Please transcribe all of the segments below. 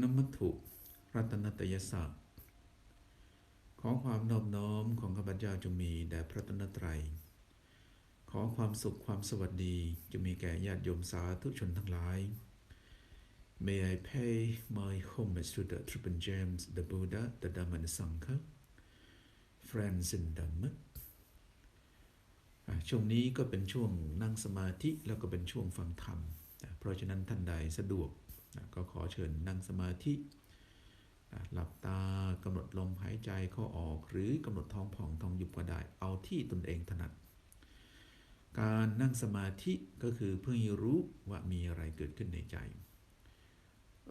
นมัตถุรัตนตยศาสตร์ขอความนอบน้อมของข้าพเจ้าจงมีแด่พระตนตรัย ขอความสุขความสวัสดีจงมีแก่ญาติโยมสาธุชนทั้งหลาย May I pay my homage to the Triple Gems, the Buddha, the Dhamma, and the Sangha, friends in Dhamma. ช่วงนี้ก็เป็นช่วงนั่งสมาธิแล้วก็เป็นช่วงฟังธรรม เพราะฉะนั้นท่านใดสะดวก นะก็ขอเชิญนั่งสมาธินะหลับตากำหนดลมหายใจเข้าออก หรือกำหนดท้องผ่องท้องยุบก็ได้ เอาที่ตนเองถนัด การนั่งสมาธิก็คือเพื่อให้รู้ว่ามีอะไรเกิดขึ้นในใจ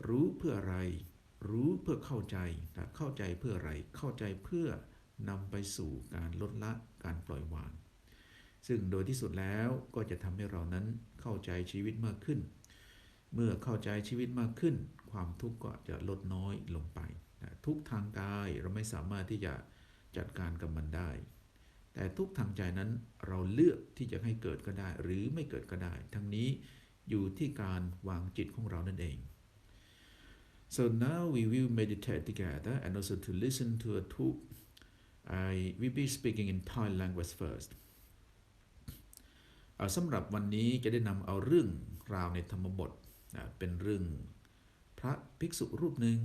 รู้เพื่ออะไร รู้เพื่อเข้าใจนะเข้าใจเพื่ออะไร เข้าใจเพื่อนำไปสู่การลดละการปล่อยวางซึ่งโดยที่สุดแล้วก็จะทำให้เรานั้นเข้าใจชีวิตมากขึ้น เมื่อเข้าใจชีวิตมากขึ้น ความทุกข์ก็จะลดน้อยลงไปนะทุกทางกายเราไม่สามารถที่จะจัดการกับมันได้ แต่ทุกทางใจนั้นเราเลือกที่จะให้เกิดก็ได้ หรือไม่เกิดก็ได้ ทั้งนี้อยู่ที่การวางจิตของเรานั่นเอง so now we will meditate together and also to listen to a talk I will be speaking in Thai language first เอาสำหรับวันนี้จะได้นำเอาเรื่องราวในธรรมบท นะเป็นเรื่องพระภิกษุรูปหนึ่ง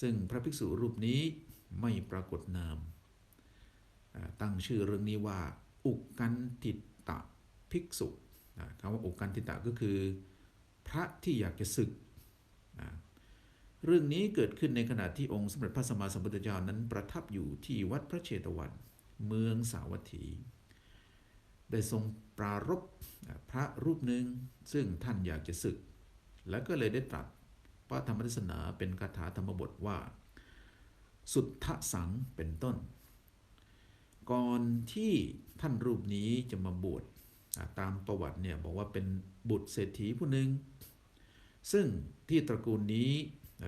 ซึ่งพระภิกษุรูปนี้ไม่ปรากฏนาม ตั้งชื่อเรื่องนี้ว่า อุกกันติตะภิกษุคำว่าอุกกันติตะก็คือ พระที่อยากจะศึกนะเรื่องนี้เกิดขึ้นในขณะที่องค์สมเด็จพระสัมมาสัมพุทธเจ้านั้นประทับอยู่ที่วัดพระเชตวัน เมืองสาวัตถี ได้ทรงปรารภพระรูปหนึ่งซึ่งท่านอยากจะศึก แล้วก็เลยได้ตรัสพระธรรมเทศนาเป็นคาถาธรรมบทว่า สุทธสังเป็นต้น ก่อนที่ท่านรูปนี้จะมาบวชตามประวัติเนี่ยบอกว่าเป็นบุตรเศรษฐีผู้หนึ่งซึ่งที่ตระกูลนี้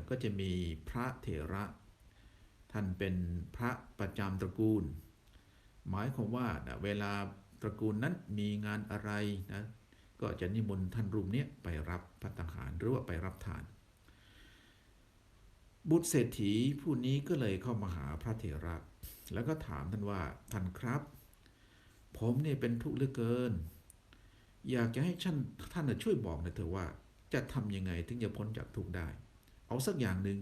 ก็จะมีพระเถระ ท่านเป็นพระประจำตระกูล หมายความว่าเวลาตระกูลนั้นมีงานอะไรนะ ก็จะนิมนต์ท่านรูปเนี้ยไปรับพัตหารหรือว่าไปรับทาน บุตรเศรษฐีผู้นี้ก็เลยเข้ามาหาพระเถระ แล้วก็ถามท่านว่าท่านครับ ผมเนี่ยเป็นทุกข์เหลือเกิน อยากจะให้ท่านท่านช่วยบอกหน่อยเถอะว่า จะทำยังไงถึงจะพ้นจากทุกข์ได้ เอาสักอย่างหนึ่ง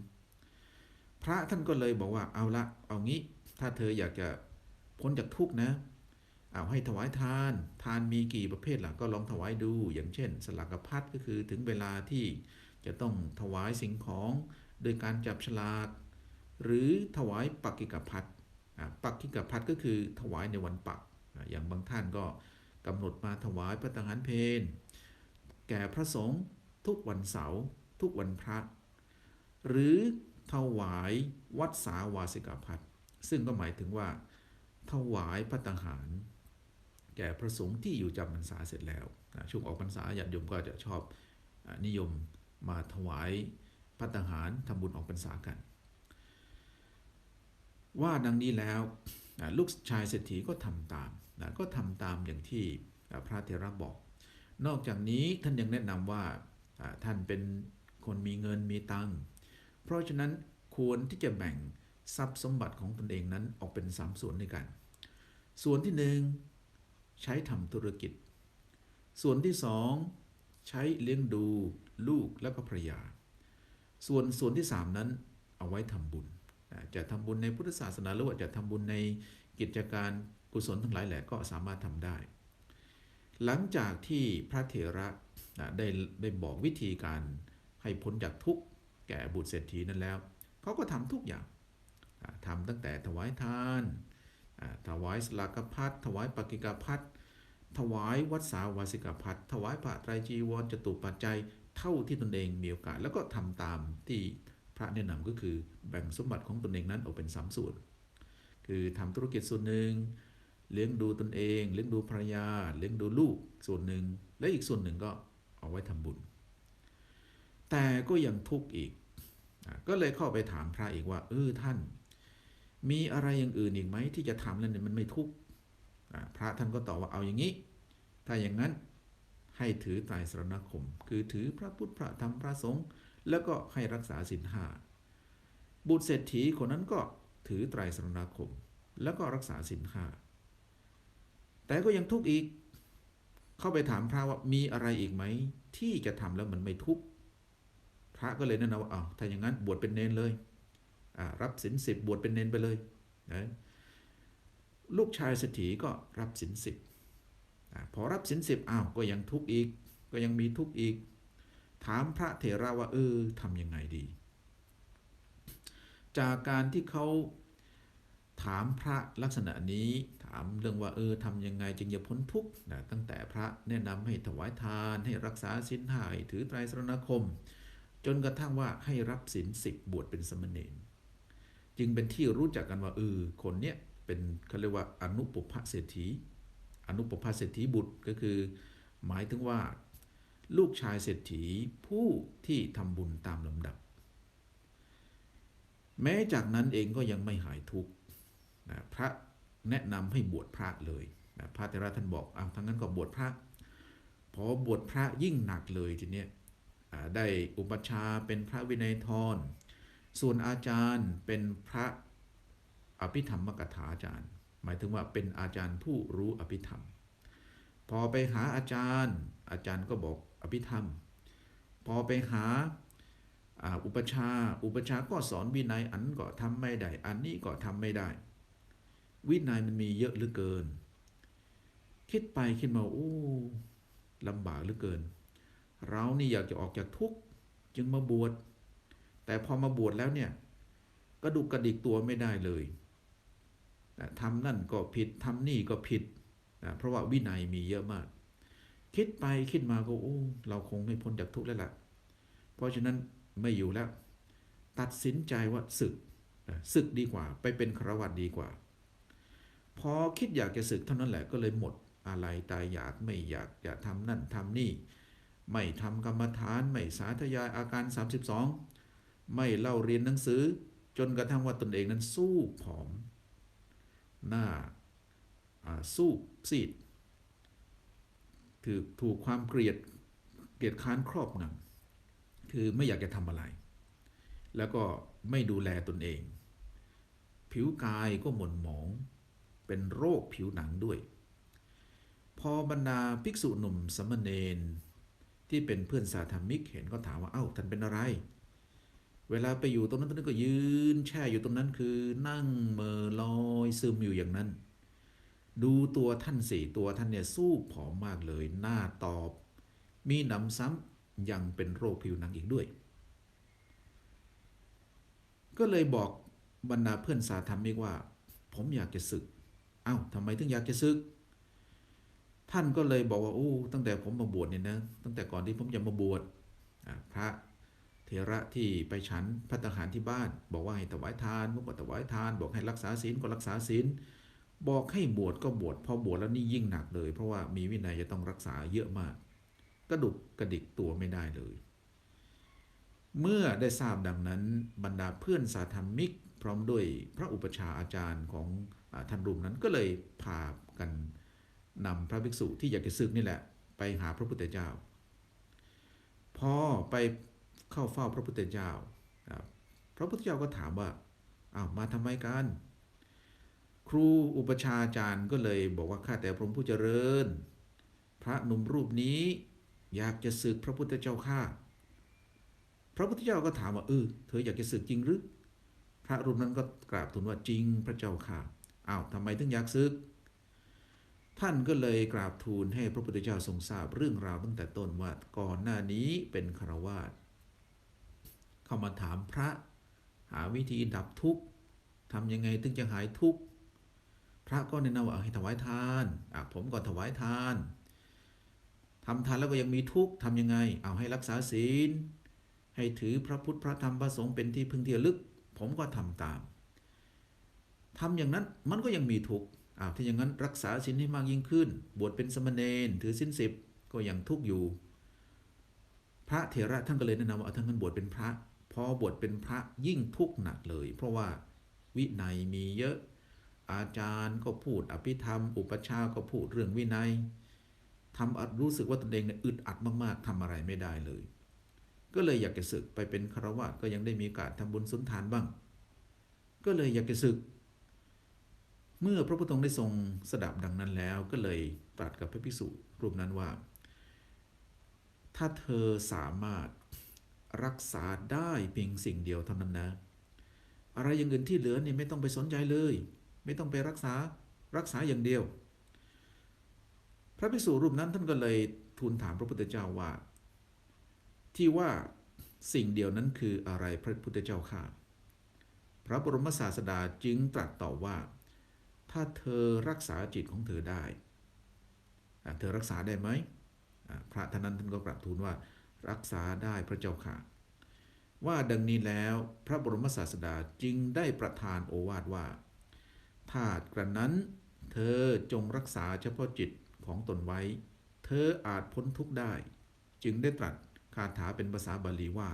พระท่านก็เลยบอกว่าเอาละเอางี้ ถ้าเธออยากจะพ้นจากทุกข์นะเอาให้ถวายทาน ทานมีกี่ประเภทล่ะก็ลองถวายดู อย่างเช่น สลักพัดก็คือถึงเวลาที่จะต้องถวายสิ่งของโดยการจับฉลาก หรือถวายปักกิกพัดอ่าปักกิกพัดก็คือถวายในวันปัก อย่างบางท่านก็กำหนดมาถวายพระตังหารเพนแก่พระสงฆ์ทุกวันเสาร์ทุกวันพระ หรือถวายวัดสาวาสิกพัดซึ่งก็หมายถึงว่า ถวายพระตังหาร ก่พระสงฆ์ที่อยู่จำพรรษาเสร็จแล้วนะช่วงออกพรรษาญาติโยมก็จะชอบนิยมมาถวายพระตังหารทำบุญออกพรรษากัน ว่าดังนี้แล้วลูกชายเศรษฐีก็ทำตามนะก็ทำตามอย่างที่พระเทระบอก นอกจากนี้ท่านยังแนะนำว่าท่านเป็นคนมีเงินมีตังเพราะฉะนั้นควรที่จะแบ่งทรัพย์สมบัติของตนเองนั้นออกเป็นสามส่วนด้วยกัน ส่วนที่หนึ่ง ใช้ทำธุรกิจ ส่วนที่สองใช้เลี้ยงดูลูกและก็ภรรยา ส่วนส่วนที่สามนั้นเอาไว้ทำบุญ จะทำบุญในพุทธศาสนาหรือว่าจะทำบุญในกิจการกุศลทั้งหลายแหละก็สามารถทำได้ หลังจากที่พระเถระได้ได้บอกวิธีการให้พ้นจากทุกข์แก่บุตรเศรษฐีนั้นแล้ว เขาก็ทำทุกอย่างอ่าทำตั้งแต่ถวายทาน ถวายสลากพัดถวายปกิกพัด ถวายวัดสาวาสิกาพัดถวายผ้าไตรจีวรจตุปัจจัยเท่าที่ตนเองมีโอกาส แล้วก็ทำตามที่พระแนะนำก็คือแบ่งสมบัติของตนเองนั้นออกเป็นสามส่วน คือทำธุรกิจส่วนหนึ่งเลี้ยงดูตนเอง เลี้ยงดูภรรยา เลี้ยงดูลูกส่วนหนึ่ง และอีกส่วนหนึ่งก็เอาไว้ทำบุญ แต่ก็ยังทุกข์อีก ก็เลยเข้าไปถามพระอีกว่า เออท่าน มีอะไรอย่างอื่นอีกไหมที่จะทำแล้วเนี่ยมันไม่ทุกข์ พระท่านก็ตอบว่าเอาอย่างนี้ ถ้าอย่างนั้นให้ถือไตรสรณคม คือถือพระพุทธพระธรรมพระสงฆ์แล้วก็ให้รักษาศีลห้าบุตรเศรษฐีคนนั้นก็ถือไตรสรณคม แล้วก็รักษาศีลห้าแต่ก็ยังทุกข์อีก เข้าไปถามพระว่ามีอะไรอีกไหม ที่จะทำแล้วมันไม่ทุกข์พระก็เลยแนะนำว่าอ้าวถ้าอย่างนั้นบวชเป็นเนนเลยรับศีลสิบบวชเป็นเนนไปเลยนะ ลูกชายเศรษฐีก็รับศีลสิบพอรับศีลสิบอ้าวก็ยังทุกข์อีก ก็ยังมีทุกข์อีก ถามพระเถระว่าเออทำยังไงดี จากการที่เขาถามพระลักษณะนี้ถามเรื่องว่าเออทำยังไงจึงจะพ้นทุกข์นะตั้งแต่พระแนะนำให้ถวายทานให้รักษาศีลห้าถือไตรสรณคม จนกระทั่งว่าให้รับศีลสิบบวชเป็นสมณเณรจึงเป็นที่รู้จักกันว่าเออคนเนี้ย เป็นเขาเรียกว่าอนุปปภเศรษฐี อนุปปภเศรษฐีบุตรก็คือ หมายถึงว่า ลูกชายเศรษฐีผู้ที่ทำบุญตามลำดับ แม้จากนั้นเองก็ยังไม่หายทุกข์นะพระแนะนำให้บวชพระเลยนะพระเทระท่านบอกอ้าทั้งนั้นก็บวชพระพอบวชพระยิ่งหนักเลยทีเนี้ยได้อุปชาเป็นพระวินัยทรส่วนอาจารย์เป็นพระ อภิธรรมกถาอาจารย์ หมายถึงว่าเป็นอาจารย์ผู้รู้อภิธรรม พอไปหาอาจารย์ อาจารย์ก็บอกอภิธรรม พอไปหาอุปชา อุปชาก็สอนวินัยอันก็ทำไม่ได้ อันนี้ก็ทำไม่ได้ วินัยมันมีเยอะเหลือเกิน คิดไปคิดมาโอ้ลำบากเหลือเกิน เรานี่อยากจะออกจากทุกข์จึงมาบวช แต่พอมาบวชแล้วเนี่ย กระดุกกระดิกตัวไม่ได้เลย ทำนั่นก็ผิดทำนี่ก็ผิดนะเพราะว่าวินัยมีเยอะมาก คิดไปคิดมาก็โอ้เราคงไม่พ้นจากทุกข์แล้วล่ะ เพราะฉะนั้นไม่อยู่แล้ว ตัดสินใจว่าศึกนะศึกดีกว่า ไปเป็นครวัตดีกว่า พอคิดอยากจะศึกเท่านั้นแหละก็เลยหมดอะไรตายอยากไม่อยากจะทำนั่นทำนี่ ไม่ทำกรรมฐาน ไม่สาธยายอาการ 32 ไม่เล่าเรียนหนังสือ จนกระทั่งว่าตนเองนั้นสู้ผอม หน้าสู้ซีดถือถูกความเกลียดเกลียดค้านครอบงำคือไม่อยากจะทำอะไร แล้วก็ไม่ดูแลตนเอง ผิวกายก็หม่นหมอง เป็นโรคผิวหนังด้วย พอบรรดาภิกษุหนุ่มสมณเณรที่เป็นเพื่อนสาธมิกเห็นก็ถามว่าเอ้าท่านเป็นอะไร เวลาไปอยู่ตรงนั้นตรงนั้นก็ยืนแช่อยู่ตรงนั้นคือนั่งเมอลอยซึมอยู่อย่างนั้น ดูตัวท่านสี่ตัวท่านเนี่ยสู้ผอมมากเลยหน้าตอบ มีหนำซ้ำยังเป็นโรคผิวหนังอีกด้วย ก็เลยบอกบรรดาเพื่อนสาธมิกว่า ผมอยากจะศึก เอ้าทำไมถึงอยากจะศึก ท่านก็เลยบอกว่าโอ้ตั้งแต่ผมมาบวชเนี่ยนะ ตั้งแต่ก่อนที่ผมจะมาบวชพระ เถระที่ไปฉันพัตตาหารที่บ้าน บอกว่าให้ถวายทานผมก็ถวายทาน บอกให้รักษาศีลก็รักษาศีลบอกให้บวชก็บวชพอบวชแล้วนี่ยิ่งหนักเลย เพราะว่ามีวินัยจะต้องรักษาเยอะมาก กระดุกกระดิกตัวไม่ได้เลย เมื่อได้ทราบดังนั้นบรรดาเพื่อนสาธรรมิก พร้อมด้วยพระอุปชฌาอาจารย์ของอท่านรูปนั้นก็เลยพากันนำพระภิกษุที่อยากจะศึกนี่แหละ ไปหาพระพุทธเจ้า พอไป เข้าเฝ้าพระพุทธเจ้า พระพุทธเจ้าก็ถามว่าอ้าวมาทำไมกัน ครูอุปชาจารย์ก็เลยบอกว่าข้าแต่พระองค์ผู้เจริญ พระหนุ่มรูปนี้อยากจะศึกพระพุทธเจ้าข้าพระพุทธเจ้าก็ถามว่าเออเธออยากจะศึกจริงหรือ พระรูปนั้นก็กราบทูลว่าจริงพระเจ้าค่ะอ้าวทำไมถึงอยากศึก ท่านก็เลยกราบทูลให้พระพุทธเจ้าทรงทราบเรื่องราวตั้งแต่ต้นว่าก่อนหน้านี้เป็นคารวาส เข้ามาถามพระ หาวิธีดับทุกข์ทำยังไงถึงจะหายทุกข์พระก็แนะนำว่าให้ถวายทานอะผมก็ถวายทานทำทานแล้วก็ยังมีทุกข์ทำยังไง เอาให้รักษาศีล ให้ถือพระพุทธพระธรรมพระสงฆ์เป็นที่พึงที่ระลึก ผมก็ทำตามทำอย่างนั้นมันก็ยังมีทุกข์อ้าวถ้าอย่างนั้นรักษาศีลให้มากยิ่งขึ้น บวชเป็นสมณเณรถือศีลสิบก็ยังทุกข์อยู่ พระเถระท่านก็เลยแนะนำว่าท่านนั้นบวชเป็นพระ พอบวชเป็นพระยิ่งทุกข์หนักเลย เพราะว่าวินัยมีเยอะ อาจารย์ก็พูดอภิธรรม อุปชาก็พูดเรื่องวินัยทำรู้สึกว่าตนเองเนี่ยอึดอัดมากๆทำอะไรไม่ได้เลย ก็เลยอยากจะศึกไปเป็นคารวะก็ยังได้มีโอกาสทำบุญสุนทานบ้าง ก็เลยอยากจะศึก เมื่อพระพุทธองค์ได้ทรงสดับดังนั้นแล้ว ก็เลยตรัสกับพระภิกษุรูปนั้นว่า ถ้าเธอสามารถ รักษาได้เพียงสิ่งเดียวเท่านั้นนะ อะไรอย่างอื่นที่เหลือเนี่ยไม่ต้องไปสนใจเลย ไม่ต้องไปรักษารักษาอย่างเดียว พระภิกษุรูปนั้นท่านก็เลยทูลถามพระพุทธเจ้าว่า ที่ว่าสิ่งเดียวนั้นคืออะไรพระพุทธเจ้าข้าพระบรมศาสดาจึงตรัสตอบว่า ถ้าเธอรักษาจิตของเธอได้ เธอรักษาได้ไหมพระท่านนั้นท่านก็กราบทูลว่า รักษาได้พระเจ้าค่ะ ว่าดังนี้แล้วพระบรมศาสดาจึงได้ประทานโอวาทว่าถ้ากระนั้นเธอจงรักษาเฉพาะจิตของตนไว้ เธออาจพ้นทุกข์ได้ จึงได้ตรัสคาถาเป็นภาษาบาลีว่า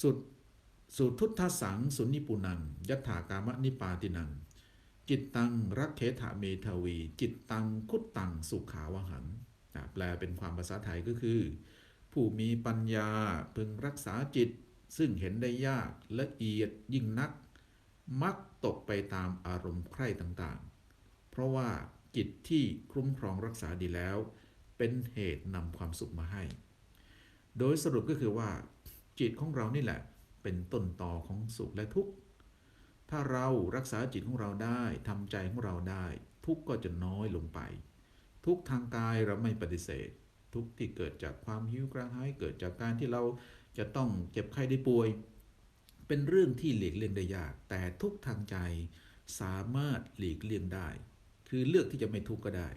สุดสุดทุทธสังสุนิปุนังยัตถากามนิปาตินัง จิตตังรักเขถาเมทวี จิตตังคุตตังสุขาวหังแปลเป็นความภาษาไทยก็คือ ผู้มีปัญญาพึงรักษาจิต ซึ่งเห็นได้ยากละเอียดยิ่งนัก มักตกไปตามอารมณ์ใคร่ต่างๆ เพราะว่าจิตที่คุ้มครองรักษาดีแล้ว เป็นเหตุนำความสุขมาให้ โดยสรุปก็คือว่า จิตของเรานี่แหละ เป็นต้นต่อของสุขและทุกข์ ถ้าเรารักษาจิตของเราได้ทำใจของเราได้ ทุกข์ก็จะน้อยลงไป ทุกข์ทางกายเราไม่ปฏิเสธ ทุกข์ที่เกิดจากความหิวกระหายเกิดจากการที่เราจะต้องเจ็บไข้ได้ป่วย เป็นเรื่องที่หลีกเลี่ยงได้ยาก แต่ทุกทางใจสามารถหลีกเลี่ยงได้ คือเลือกที่จะไม่ทุกข์ก็ได้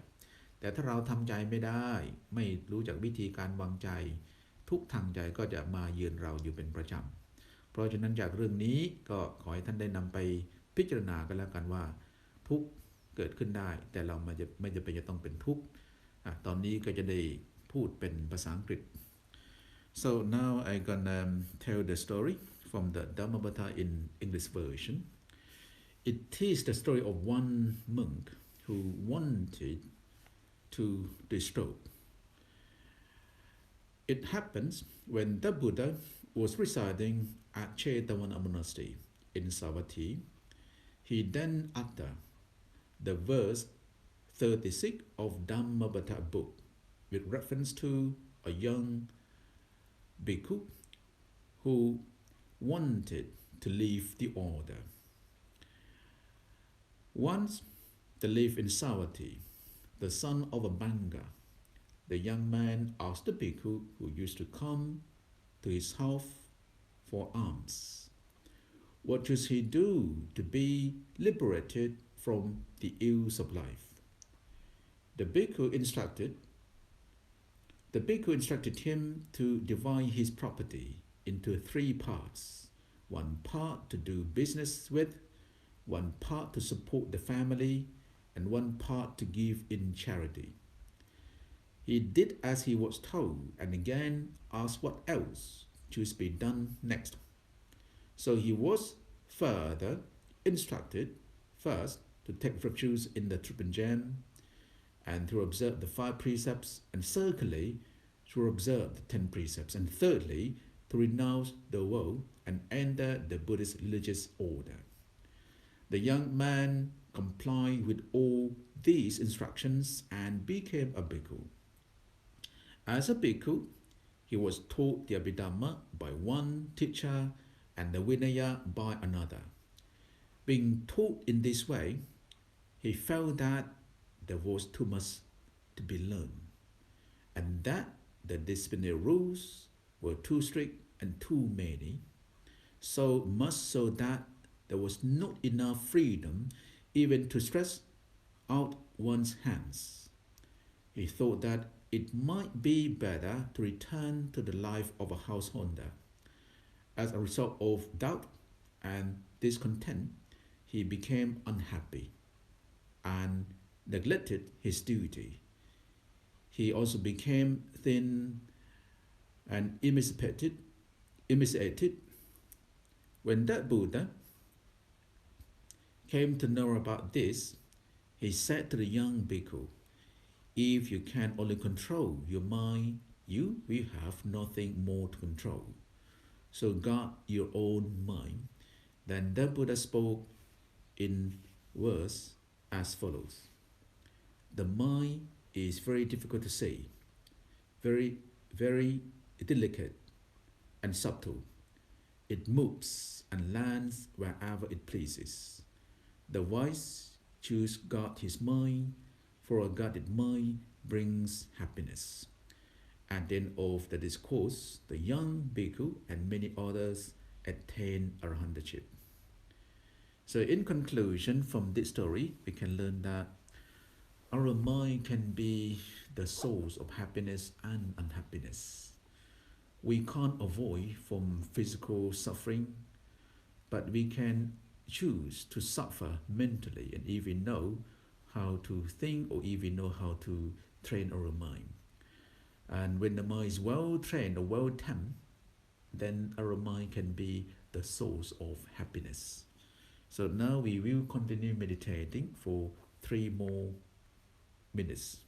แต่ถ้าเราทำใจไม่ได้ ไม่รู้จักวิธีการวางใจ ทุกทางใจก็จะมาเยือนเราอยู่เป็นประจำเพราะฉะนั้นจากเรื่องนี้ก็ขอให้ท่านได้นำไปพิจารณากันแล้วกันว่า ทุกเกิดขึ้นได้ แต่เราไม่จะไม่จะเป็นจะต้องเป็นทุกข์อะตอนนี้ก็จะได้ พูดเป็นภาษาอังกฤษ so now I gonna um, tell the story from the Dhammapata in English version it is the story of one monk who wanted to the stroke it happens when the Buddha was residing at Chetavana Monastery in Savatthi. He then uttered the verse 36 of Dhammapata book with reference to a young bhikkhu who wanted to leave the order. Once they lived in Savatthi, the son of a Banga. The young man asked the bhikkhu who used to come to his house for alms. What should he do to be liberated from the ills of life? The bhikkhu instructed the bhikkhu instructed him to divide his property into three parts. One part to do business with, one part to support the family, and one part to give in charity. He did as he was told and again asked what else should be done next. So he was further instructed first to take refuge in the Tripanjan and to observe the five precepts, and secondly, to observe the ten precepts, and thirdly, to renounce the world and enter the Buddhist religious order. The young man complied with all these instructions and became a bhikkhu. As a bhikkhu, he was taught the Abhidhamma by one teacher and the Vinaya by another. Being taught in this way, he felt that there was too much to be learned, and that the disciplinary rules were too strict and too many, so much so that there was not enough freedom even to stretch out one's hands. He thought that it might be better to return to the life of a householder. As a result of doubt and discontent, he became unhappy and neglected his duty. He also became thin and emaciated. emaciated. When that Buddha came to know about this, he said to the young bhikkhu, If you can only control your mind, you will have nothing more to control. So guard your own mind. Then the Buddha spoke in verse as follows. The mind is very difficult to say, very, very delicate and subtle. It moves and lands wherever it pleases. The wise choose God his mind, for a guarded mind brings happiness. At the end of the discourse, the young bhikkhu and many others attain arahantship. So, in conclusion, from this story, we can learn that our mind can be the source of happiness and unhappiness. We can't avoid from physical suffering, but we can choose to suffer mentally and even know how to think or even know how to train our mind. And when the mind is well trained or well tamed, then our mind can be the source of happiness. So now we will continue meditating for three more business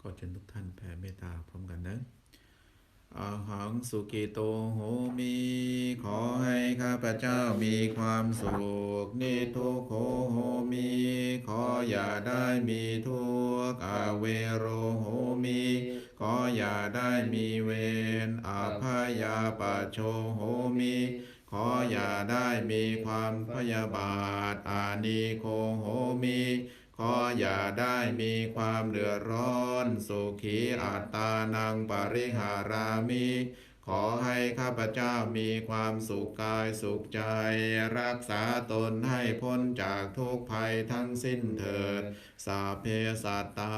ก็เชิญทุกท่านแผ่เมตตาพร้อมกันนะอาหังสุกิโตโหมิ ขอให้ข้าพเจ้ามีความสุข นิทุกโขโหมิ ขออย่าได้มีทุกข์อาเวโรโหมิ ขออย่าได้มีเวรอาพยาปะโชโหมิ ขออย่าได้มีความพยาบาทอานิโคโหมิ ขออย่าได้มีความเดือดร้อน สุขีอัตตานังปริหารามิ ขอให้ข้าพเจ้ามีความสุขกายสุขใจ รักษาตนให้พ้นจากทุกภัยทั้งสิ้นเถิดสาเพสัตตา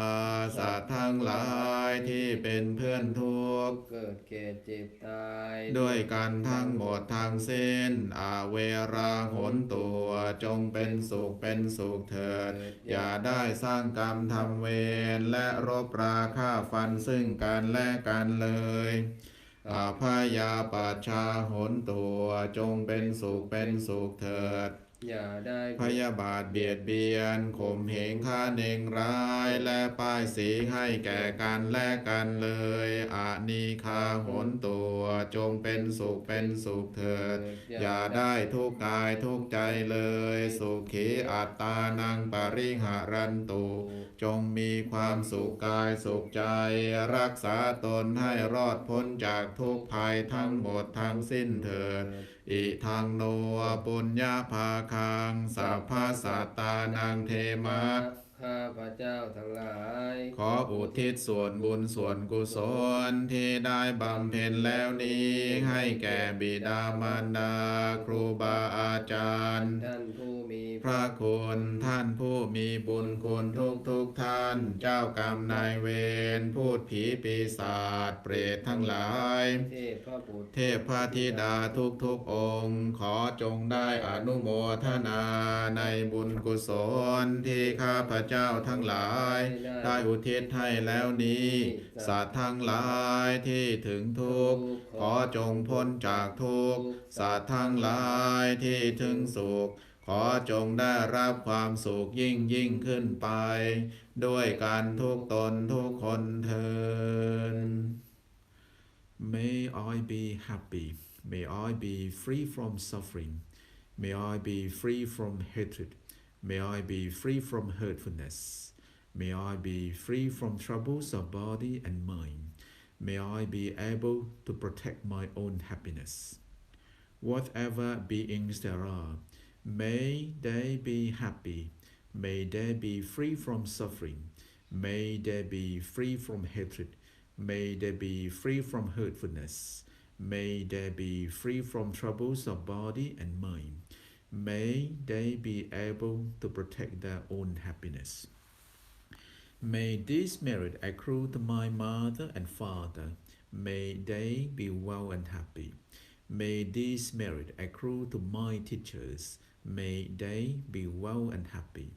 สัตว์ทั้งหลายที่เป็นเพื่อนทุกข์เกิดแก่เจ็บตาย ด้วยกันทั้งหมดทั้งสิ้น อาเวราหนตัวจงเป็นสุขเป็นสุขเถิด อย่าได้สร้างกรรมทำเวรและรบราฆ่าฟันซึ่งกันและกันเลย อาพยาปัชชาหนตัวจงเป็นสุขเป็นสุขเถิด อย่าได้พยาบาทเบียดเบียนข่มเหงฆ่าเน่งร้าย และป้ายสีให้แก่กันและกันเลยอานีคาหนตัวจงเป็นสุขเป็นสุขเถิด อย่าได้ทุกข์กายทุกข์ใจเลย สุขีอัตตานังปริหารันตุ จงมีความสุขกายสุขใจ รักษาตนให้รอดพ้นจากทุกภัยทั้งหมดทั้งสิ้นเถิด อิทังโนปุญญาภาคังสัพพสัตตานังเทมะ ข้าพระเจ้าทั้งหลาย ขออุทิศส่วนบุญส่วนกุศลที่ได้บำเพ็ญแล้วนี้ ให้แก่บิดามารดา ครูบาอาจารย์ ท่านผู้มีพระคุณท่านผู้มีบุญคุณทุกทุกๆท่าน เจ้ากรรมนายเวรพูดผีปีศาจเปรตทั้งหลาย เทพพระบุตรเทพพระธิดาทุกทุกๆองค์ ขอจงได้อนุโมทนาในบุญกุศลที่ข้าพเจ้าทั้งหลาย ได้อุทิศให้แล้วนี้สัตว์ทั้งหลายที่ถึงทุกข์ขอจงพ้นจากทุกข์สัตว์ทั้งหลายที่ถึงสุขขอจงได้รับความสุขยิ่งยิ่งขึ้นไป ด้วยการทุกตนทุกคนเทิน May I be happy. May I be free from suffering. May I be free from hatred. May I be free from hurtfulness. May I be free from troubles of body and mind. May I be able to protect my own happiness. Whatever beings there are, may they be happy. May they be free from suffering. May they be free from hatred. May they be free from hurtfulness. May they be free from troubles of body and mind. May they be able to protect their own happiness. May this merit accrue to my mother and father. May they be well and happy. May this merit accrue to my teachers. May they be well and happy.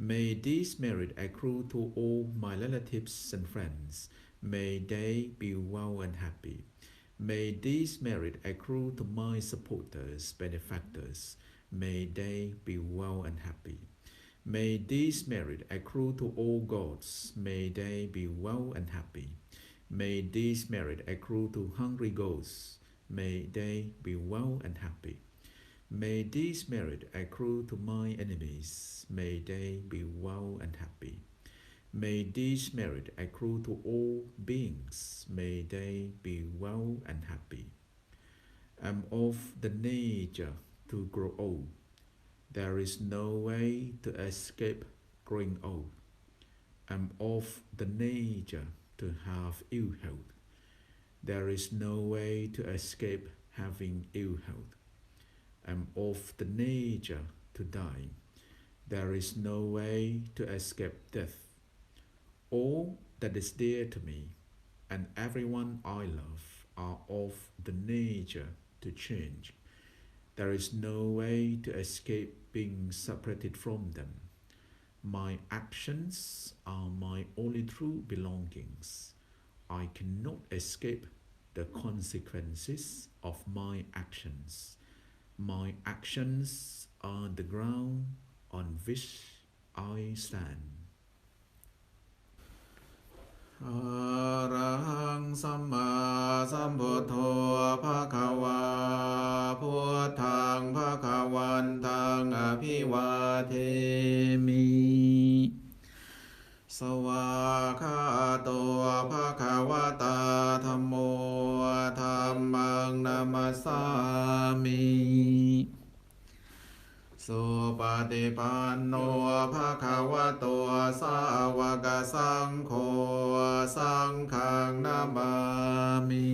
May this merit accrue to all my relatives and friends. May they be well and happy. May this merit accrue to my supporters, benefactors. May they be well and happy. May this merit accrue to all gods. May they be well and happy. May this merit accrue to hungry ghosts. May they be well and happy. May this merit accrue to my enemies. May they be well and happy. May this merit accrue to all beings. May they be well and happy. I'm of the nature to grow old. There is no way to escape growing old. I'm of the nature to have ill health. There is no way to escape having ill health. I'm of the nature to die. There is no way to escape death. All that is dear to me and everyone I love are of the nature to change. There is no way to escape being separated from them. My actions are my only true belongings. I cannot escape the consequences of my actions. My actions are the ground on which I stand. อะระหังสัมมาสัมพุทโธภะคะวาพุทธังภะคะวันตังอภิวาเทมิ สวาคาโตภะคะวะตาธัมโมธัมมังนามสสามิ สุปฏิปันโนภะคะวะโตสาวกสังโฆสังฆังนามามิ